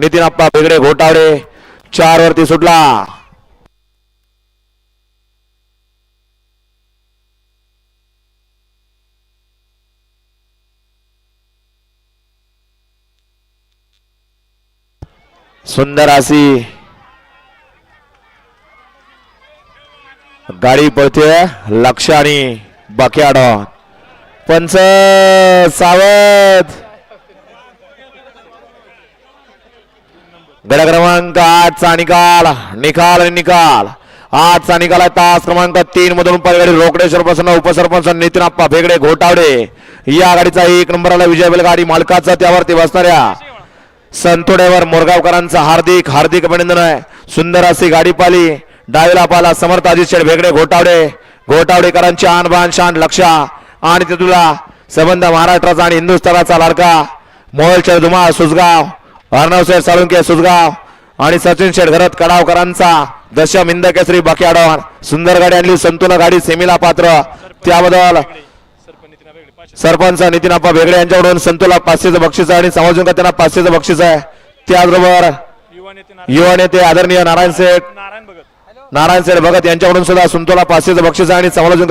नितीन आप्पा बेगडे घोटावडे चार वरती सुटला. सुंदर अशी गाडी पळते लक्ष आणि बक्याड. पंच सावध गड क्रमांक आठचा निकाल निकाल आणि निकाल. आठचा निकाल आहे तास क्रमांक तीन मधून पलगाडी रोकडेश्वर पासून उपसरपंच नितीन आप्पा भेगडे घोटावडे. या गाडीचा एक नंबरला विजय बैलगाडी मालकाचा त्यावरती बसणाऱ्या संतोडेवर मोरगावकरांचा हार्दिक हार्दिक अभिनंदन आहे. सुंदर अशी गाडी पाली डावीला पाला समर्थ अजित शेठ भेगडे घोटावडे. घोटावडेकरांची आणबान शान लक्ष. आणि ते तुला संबंध महाराष्ट्राचा आणि हिंदुस्थानाचा लाडका मोहलच्या धुमाळ सुसगाव अर्णव साहेब साळुंके सुजगाव आणि सचिन शेठ घरत कडावकरांचा दशम हिंद केसरी बक्याडॉन सुंदर गाडी आणली संतुला गाडी सेमीला पात्र. त्याबद्दल सरपंच नितीन आप्पा भेगडे यांच्याकडून संतोला पाचशेचं बक्षीस आहे आणि समाजून त्यांना पाचशेचं बक्षीस आहे. त्याचबरोबर युवा नेते आदरणीय नारायण शेठ नारायण सेठ शेठ भगत यांच्याकडून सुद्धा संतोला पाचशेचं बक्षीस आहे आणि समालोचन